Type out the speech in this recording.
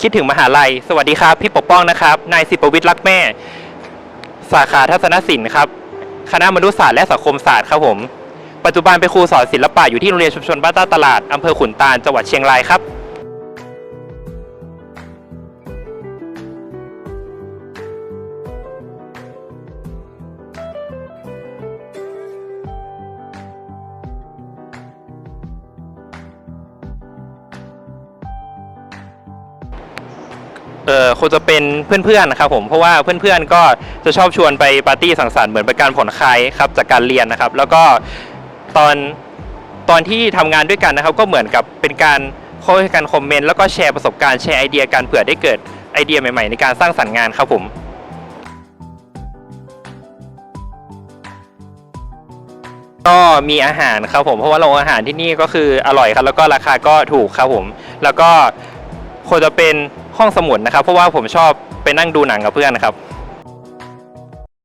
คิดถึงมหาลัย สวัสดีครับ พี่ปกป้องนะครับ นายสิปวิทย์รักแม่ สาขาทัศนศิลป์ครับ คณะมนุษยศาสตร์และสังคมศาสตร์ครับผม ปัจจุบันเป็นครูสอนศิลปะอยู่ที่โรงเรียนชุมชนบ้านต้าตลาดอำเภอขุนตาลจังหวัดเชียงรายครับ ออคงจะเป็นเพื่อนๆนะครับผมเพราะว่าเพื่อนๆก็จะชอบชวนไปปาร์ตี้สังสรรค์เหมือนเป็นการผ่อนคลายครับจากการเรียนนะครับ แล้วก็ตอนตอนที่ทำงานด้วยกันนะครับ ก็เหมือนกับเป็นการค่อยกันคอมเมนต์แล้วก็แชร์ประสบการณ์แชร์ไอเดียกันเผื่อได้เกิดไอเดียใหม่ๆ ในการสร้างสรรค์งานครับผมก็มีอาหารครับผมเพราะว่าโรงอาหารที่นี่ก็คืออร่อยครับแล้วก็ราคาก็ถูกครับผม แล้วก็ควรจะเป็น ห้องสมุดนะครับ เพราะว่าผมชอบไปนั่งดูหนังกับเพื่อนนะครับ